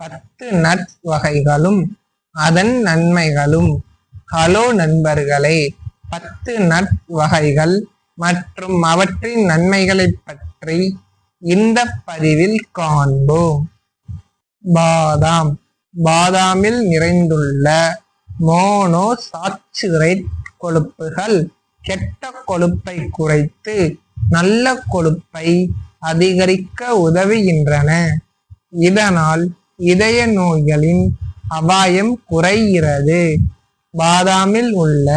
பத்து நட்ஸ் வகைகளும் அதன் நன்மைகளும் ஹலோ நண்பர்களே. பத்து நட் வகைகள் மற்றும் அவற்றின் நன்மைகளை பற்றி இந்த பதிவில் காண்போம். பாதாம். பாதாமில் நிறைந்துள்ள மோனோ சாச்சுரேட் கொழுப்புகள் கெட்ட கொழுப்பை குறைத்து நல்ல கொழுப்பை அதிகரிக்க உதவுகின்றன. இதனால் இதய நோய்களின் அபாயம் குறைகிறது. பாதாமில் உள்ள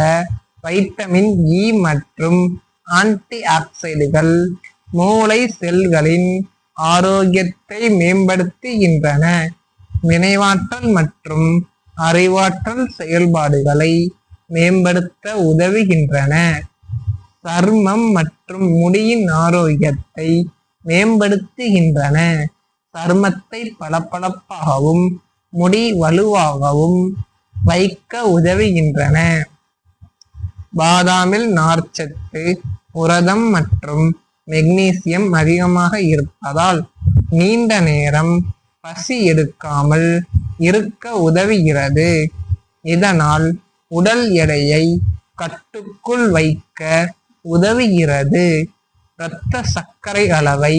வைட்டமின் இ மற்றும் ஆன்டி ஆக்சைடுகள் மூளை செல்களின் ஆரோக்கியத்தை மேம்படுத்துகின்றன. நினைவாற்றல் மற்றும் அறிவாற்றல் செயல்பாடுகளை மேம்படுத்த உதவுகின்றன. சர்மம் மற்றும் முடியின் ஆரோக்கியத்தை மேம்படுத்துகின்றன. சருமத்தை பளபளப்பாகவும் முடி வலுவாகவும் வைக்க உதவுகின்றன. பாதாமில் நார்ச்சத்து புரதம் மற்றும் மெக்னீசியம் அதிகமாக இருப்பதால் நீண்ட நேரம் பசி எடுக்காமல் இருக்க உதவுகிறது. இதனால் உடல் எடையை கட்டுக்குள் வைக்க உதவுகிறது. இரத்த சர்க்கரை அளவை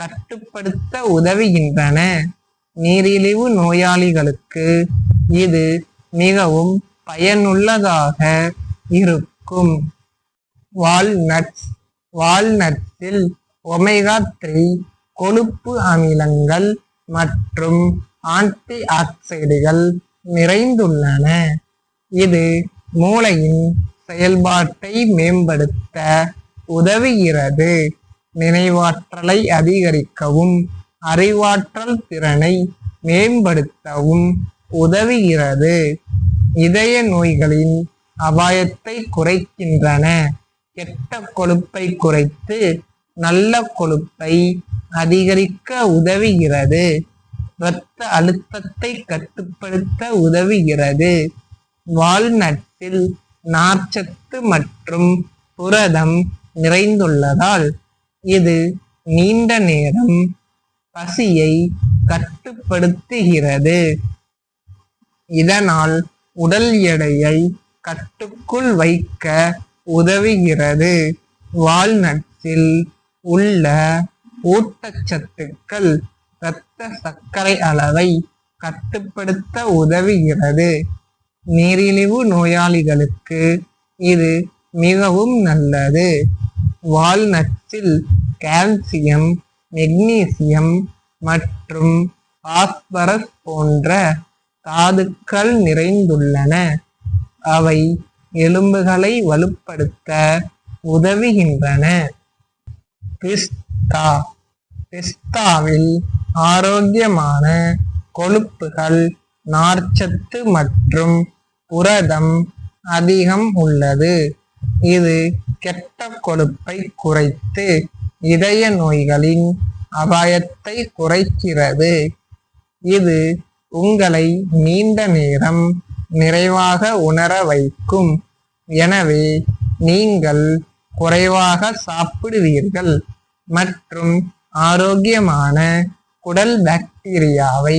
கட்டுப்படுத்த உதவுகின்றன. நீரிழிவு நோயாளிகளுக்கு இது மிகவும் பயனுள்ளதாக இருக்கும். வால்நட்ஸ் வால்நட்ஸில் ஒமேகா த்ரீ கொழுப்பு அமிலங்கள் மற்றும் ஆன்டி ஆக்சைடுகள் நிறைந்துள்ளன. இது மூளையின் செயல்பாட்டை மேம்படுத்த உதவுகிறது. நினைவாற்றலை அதிகரிக்கவும் அறிவாற்றல் திறனை மேம்படுத்தவும் உதவுகிறது. இதய நோய்களின் அபாயத்தை குறைக்கின்றன. கெட்ட கொழுப்பை குறைத்து நல்ல கொழுப்பை அதிகரிக்க உதவுகிறது. இரத்த அழுத்தத்தை கட்டுப்படுத்த உதவுகிறது. வால்நட்டில் நார்ச்சத்து மற்றும் புரதம் நிறைந்துள்ளதால் இது நீண்ட நேரம் பசியை கட்டுப்படுத்துகிறது. இதனால் உடல் எடையை கட்டுக்குள் வைக்க உதவுகிறது. வால்நட்ஸில் உள்ள ஊட்டச்சத்துக்கள் இரத்த சர்க்கரை அளவை கட்டுப்படுத்த உதவுகிறது. நீரிழிவு நோயாளிகளுக்கு இது மிகவும் நல்லது. வால்நட்ஸில் கால்சியம் மெக்னீசியம் மற்றும் பாஸ்பரஸ் போன்ற தாதுக்கள் நிறைந்துள்ளன. அவை எலும்புகளை வலுப்படுத்த உதவுகின்றன. பிஸ்தா பிஸ்தாவில் ஆரோக்கியமான கொழுப்புகள் நார்ச்சத்து மற்றும் புரதம் அதிகம் உள்ளது. இது கெட்ட கொழுப்பை குறைத்து இதய நோய்களின் அபாயத்தை குறைக்கிறது. இது உங்களை நீண்ட நேரம் நிறைவாக உணர வைக்கும். எனவே நீங்கள் குறைவாக சாப்பிடுவீர்கள். மற்றும் ஆரோக்கியமான குடல் பாக்டீரியாவை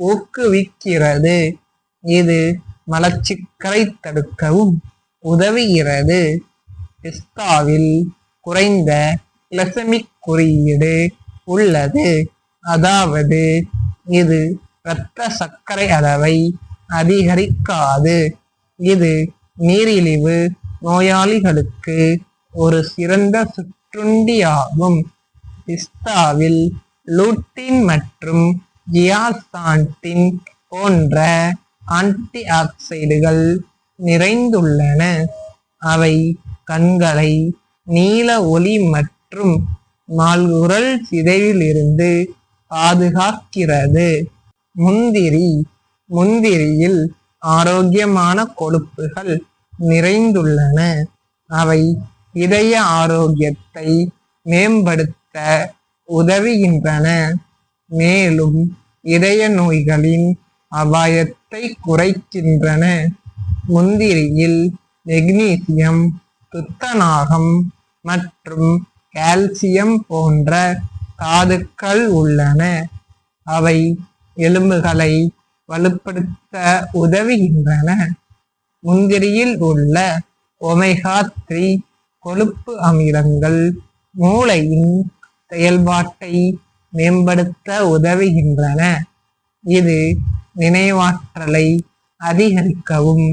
ஊக்குவிக்கிறது. இது மலச்சிக்கலை தடுக்கவும் உதவுகிறது. பிஸ்தாவில் குறைந்த கிளசமிக் குறியீடு உள்ளது. அதாவது இது இரத்த சர்க்கரை அளவை அதிகரிக்காது. இது நீரிழிவு நோயாளிகளுக்கு ஒரு சிறந்த சுற்றுண்டியாகும். பிஸ்தாவில் லூட்டின் மற்றும் ஜியாசாண்டின் போன்ற ஆன்டி ஆக்சைடுகள் நிறைந்துள்ளன. அவை கண்களை நீல ஒளி மற்றும் மால்குரல் சிதைவிலிருந்து பாதுகாக்கிறது. முந்திரி முந்திரியில் ஆரோக்கியமான கொழுப்புகள் நிறைந்துள்ளன. அவை இதய ஆரோக்கியத்தை மேம்படுத்த உதவுகின்றன. மேலும் இதய நோய்களின் அபாயத்தை குறைக்கின்றன. முந்திரியில் மெக்னீசியம் துத்தநாகம் மற்றும் கால்சியம் போன்ற தாதுக்கள் உள்ளன. அவை எலும்புகளை வலுப்படுத்த உதவுகின்றன. முந்திரியில் உள்ள ஒமேகா த்ரீ கொழுப்பு அமிலங்கள் மூளையின் செயல்பாட்டை மேம்படுத்த உதவுகின்றன. இது நினைவாற்றலை அதிகரிக்கவும்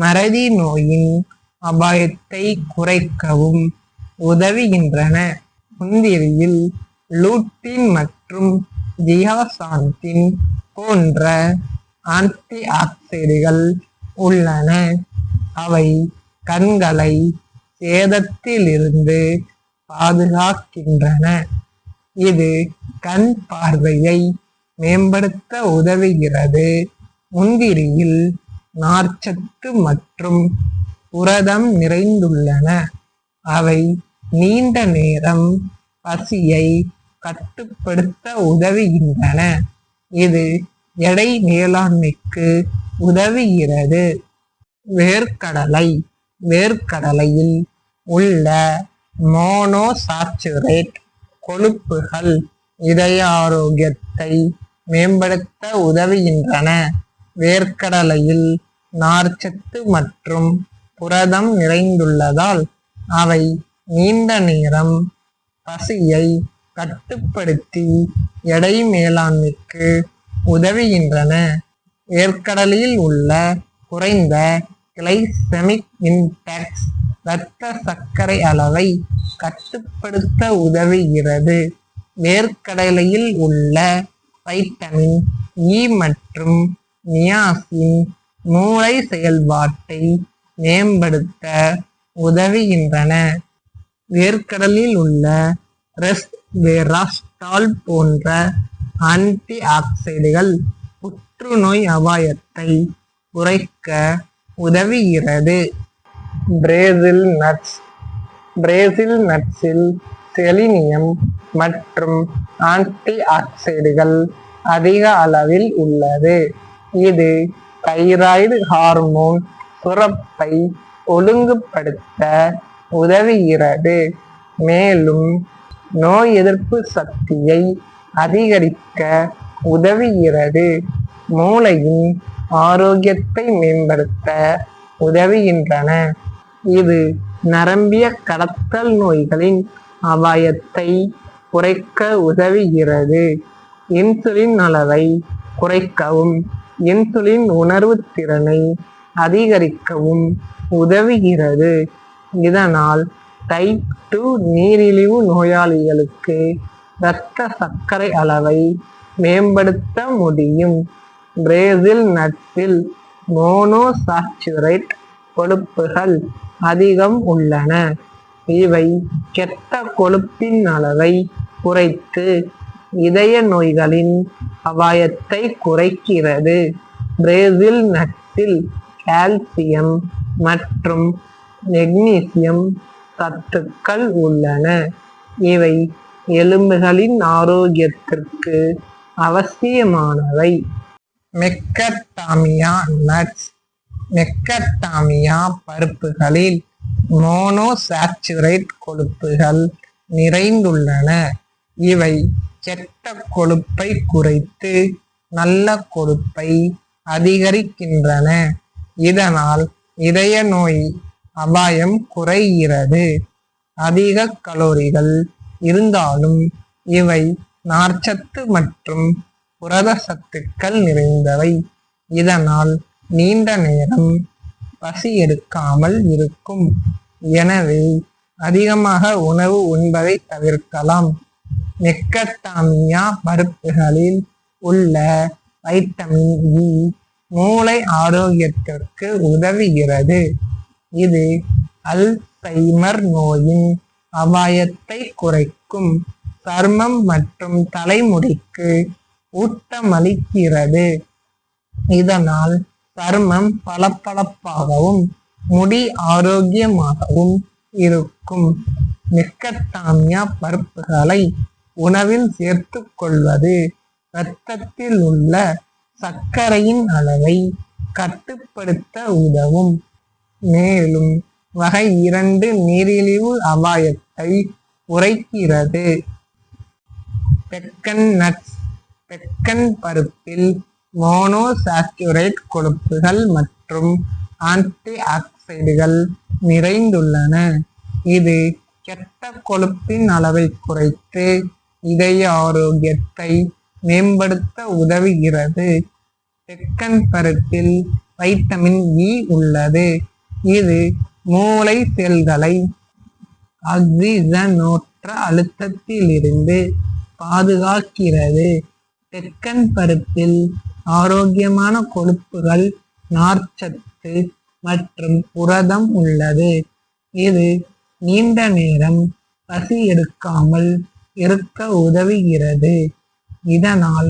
மறதி நோயின் அபாயத்தை குறைக்கவும் உதவுகின்றன. முந்திரியில் லூட்டின் மற்றும் ஜியாசாந்தின் போன்ற ஆன்டி ஆக்சைடுகள் உள்ளன. அவை கண்களை சேதத்திலிருந்து பாதுகாக்கின்றன. இது கண் பார்வையை மேம்படுத்த உதவுகிறது. முந்திரியில் நார்ச்சத்து மற்றும் புரதம் நிறைந்துள்ளன. அவை நீண்ட நேரம் பசியை கட்டுப்படுத்த உதவுகின்றன. இது எடை மேலாண்மைக்கு உதவுகிறது. வேர்க்கடலை வேர்க்கடலையில் உள்ள மோனோசாச்சுரேட் கொழுப்புகள் இதய ஆரோக்கியத்தை மேம்படுத்த உதவுகின்றன. வேர்க்கடலையில் நார்ச்சத்து மற்றும் புரதம் நிறைந்துள்ளதால் அவை நீண்ட நேரம் பசியை கட்டுப்படுத்தி எடை மேலாண்மைக்கு உதவுகின்றன. ஏற்கடலில் உள்ள குறைந்த கிளைசெமிக் இன்டெக்ஸ் இரத்த சர்க்கரை அளவை கட்டுப்படுத்த உதவுகிறது. வேர்க்கடலையில் உள்ள வைட்டமின் இ மற்றும் நியாசின் மூளை செயல்பாட்டை மேம்படுத்த உதவுகின்றன. வேர்க்கடலில் உள்ள ரெஸ்பெராஸ்டால் போன்ற ஆன்டி ஆக்சைடுகள் புற்றுநோய் அபாயத்தை குறைக்க உதவுகிறது. பிரேசில் நட்ஸ் பிரேசில் நட்ஸில் செலினியம் மற்றும் ஆன்டி ஆக்சைடுகள் அதிக அளவில் உள்ளது. இது தைராய்டு ஹார்மோன் சுரப்பை ஒழுங்குபடுத்த உதவுகிறது. மேலும் நோய் எதிர்ப்பு சக்தியை அதிகரிக்க உதவுகிறது. மூளையின் ஆரோக்கியத்தை மேம்படுத்த உதவுகின்றன. இது நரம்பிய கடத்தல் நோய்களின் அபாயத்தை குறைக்க உதவுகிறது. இன்சுலின் அளவை குறைக்கவும் இன்சுலின் உணர்வு திறனை அதிகரிக்கவும் உதவுகிறது. இதனால் டைப் டூ நீரிழிவு நோயாளிகளுக்கு இரத்த சர்க்கரை அளவை மேம்படுத்த முடியும். பிரேசில் நட்டில் மோனோசாச்சுரேட் கொழுப்புகள் அதிகம் உள்ளன. இவை கெட்ட கொழுப்பின் அளவை குறைத்து இதய நோய்களின் அபாயத்தை குறைக்கிறது. பிரேசில் நட்ஸில் கால்சியம் மற்றும் மெக்னீசியம் சத்துக்கள் உள்ளன. இவை எலும்புகளின் ஆரோக்கியத்திற்கு அவசியமானவை. மெக்கட்டாமியா நட்ஸ். மெக்கட்டாமியா பருப்புகளில் மோனோசாச்சுரேட் கொழுப்புகள் நிறைந்துள்ளன. இவை கெட்ட கொழுப்பை குறைத்து நல்ல கொழுப்பை அதிகரிக்கின்றன. இதனால் இதய நோய் அபாயம் குறைகிறது. அதிக கலோரிகள் இருந்தாலும் இவை நார்ச்சத்து மற்றும் புரத சத்துக்கள் நிறைந்தவை. இதனால் நீண்ட நேரம் பசி எடுக்காமல் இருக்கும். எனவே அதிகமாக உணவு உண்பதை தவிர்க்கலாம். மெக்கத்தாமியா பருப்புகளில் உள்ள வைட்டமின் இ மூளை ஆரோக்கியத்திற்கு உதவுகிறது. இது அல்சைமர் நோயின் அபாயத்தை குறைக்கும் சர்மம் மற்றும் தலைமுடிக்கு ஊட்டமளிக்கிறது. இதனால் சருமம் பளபளப்பாகவும் முடி ஆரோக்கியமாகவும் இருக்கும். மெக்கட்டாமியா பருப்புகளை உணவில் சேர்த்து கொள்வது இரத்தத்தில் உள்ள சர்க்கரையின் அளவை கட்டுப்படுத்த உதவும். மேலும் வகை இரண்டு நீரிழிவு அபாயத்தை குறைக்கிறது. பெக்கன் நட்ஸ் பெக்கன் பருப்பில் மோனோசாச்சுரேட் கொழுப்புகள் மற்றும் ஆன்டி ஆக்சைடுகள் நிறைந்துள்ளன. இது கெட்ட கொழுப்பின் அளவை குறைத்து இதய ஆரோக்கியத்தை மேம்படுத்த உதவுகிறது. தெக்கன் பருப்பில் வைட்டமின் இ உள்ளது. இது மூளை செல்களை ஆக்சிஜனோற்ற அழுத்தத்திலிருந்து பாதுகாக்கிறது. தெக்கன் பருப்பில் ஆரோக்கியமான கொழுப்புகள் நார்ச்சத்து மற்றும் புரதம் உள்ளது. இது நீண்ட நேரம் பசி எடுக்காமல் இருக்க உதவுகிறது. இதனால்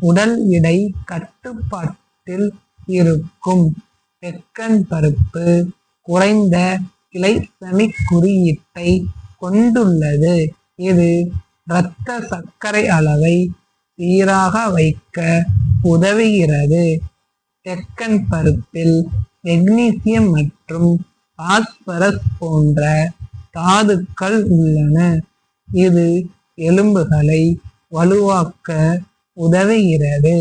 உடல் எடை கட்டுப்பாட்டில் இருக்கும். பெக்கன் பருப்பு குறைந்த கிளைசமிக் குறியீட்டை கொண்டுள்ளது. இது இரத்த சர்க்கரை அளவை சீராக வைக்க உதவுகிறது. தெக்கன் பருப்பில் மெக்னீசியம் மற்றும் பாஸ்பரஸ் போன்ற தாதுக்கள் உள்ளன. இது எலும்புகளை வலுவாக்க உதவுகிறது.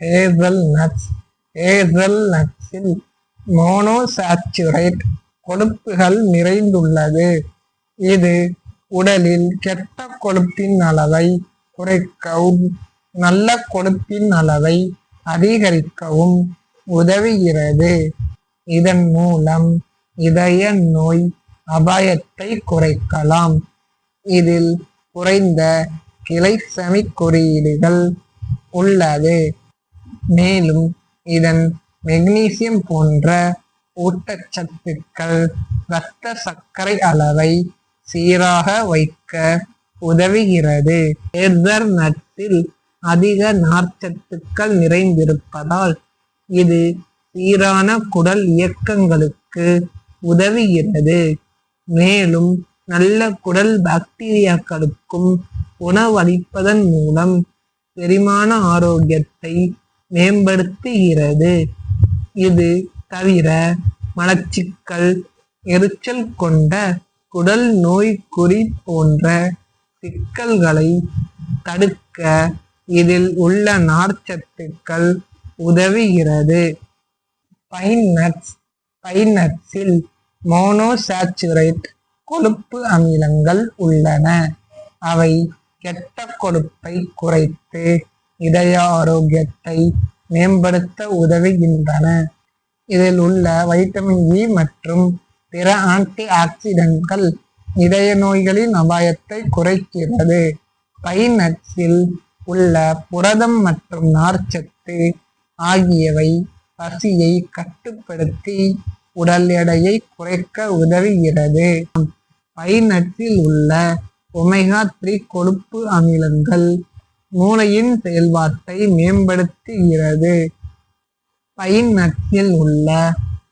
ஹேசல் நட்ஸ் ஹேசல் நட்ஸில் மோனோசாச்சுரேட் கொழுப்புகள் நிறைந்துள்ளது. இது உடலில் கெட்ட கொழுப்பின் அளவை குறைக்கவும் நல்ல கொழுப்பின் அளவை அதிகரிக்கவும் உதவுகிறது. இதன் மூலம் இதய நோய் அபாயத்தை குறைக்கலாம். இதில் குறைந்த கிளைசமி குறியீடுகள் உள்ளது. மேலும் இதன் மெக்னீசியம் போன்ற ஊட்டச்சத்துக்கள் இரத்த சர்க்கரை அளவை சீராக வைக்க உதவுகிறது. ஏர்தர் நட்டில் அதிக நார்ச்சத்துக்கள் நிறைந்திருப்பதால் இது சீரான குடல் இயக்கங்களுக்கு உதவுகிறது. மேலும் நல்ல குடல் பாக்டீரியாக்களுக்கும் உணவளிப்பதன் மூலம் செரிமான ஆரோக்கியத்தை மேம்படுத்துகிறது. இது தவிர மலச்சிக்கல் எரிச்சல் கொண்ட குடல் நோய்க்குறி போன்ற சிக்கல்களை தடுக்க இதில் உள்ள நார்ச்சத்துக்கள் உதவுகிறது. பைன் நட்ஸ் பைன் நட்ஸில் மோனோசாச்சுரேட் கொழுப்பு அமிலங்கள் உள்ளன. அவை கெட்ட கொழுப்பை குறைத்து இதய ஆரோக்கியத்தை மேம்படுத்த உதவுகின்றன. இதில் உள்ள வைட்டமின் இ மற்றும் பிற ஆன்டி ஆக்சிடென்ட்கள் இதய நோய்களின் அபாயத்தை குறைக்கிறது. பைநட்ஸில் உள்ள புரதம் மற்றும் நார்ச்சத்து ஆகியவை பசியை கட்டுப்படுத்தி உடல் எடையை குறைக்க உதவுகிறது. பைநட்டில் உள்ள ஒமேகா த்ரீ கொழுப்பு அமிலங்கள் மூளையின் செயல்பாட்டை மேம்படுத்துகிறது. பைன் நட்ஸில் உள்ள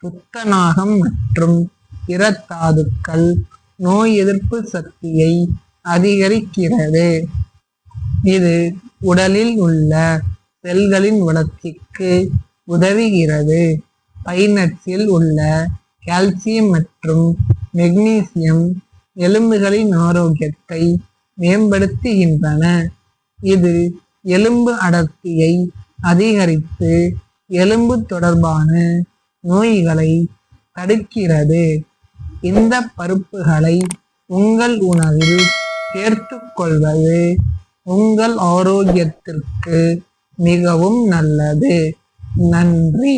துத்தநாகம் மற்றும் பிற தாதுக்கள் நோய் எதிர்ப்பு சக்தியை அதிகரிக்கிறது. இது உடலில் உள்ள செல்களின் வளர்ச்சிக்கு உதவுகிறது. பைனட்ஸில் உள்ள கால்சியம் மற்றும் மெக்னீசியம் எலும்புகளின் ஆரோக்கியத்தை மேம்படுத்துகின்றன. இது எலும்பு அடர்த்தியை அதிகரித்து எலும்பு தொடர்பான நோய்களை தடுக்கிறது. இந்த பருப்புகளை உங்கள் உணவில் சேர்த்து கொள்வது உங்கள் ஆரோக்கியத்திற்கு மிகவும் நல்லது. நன்றி.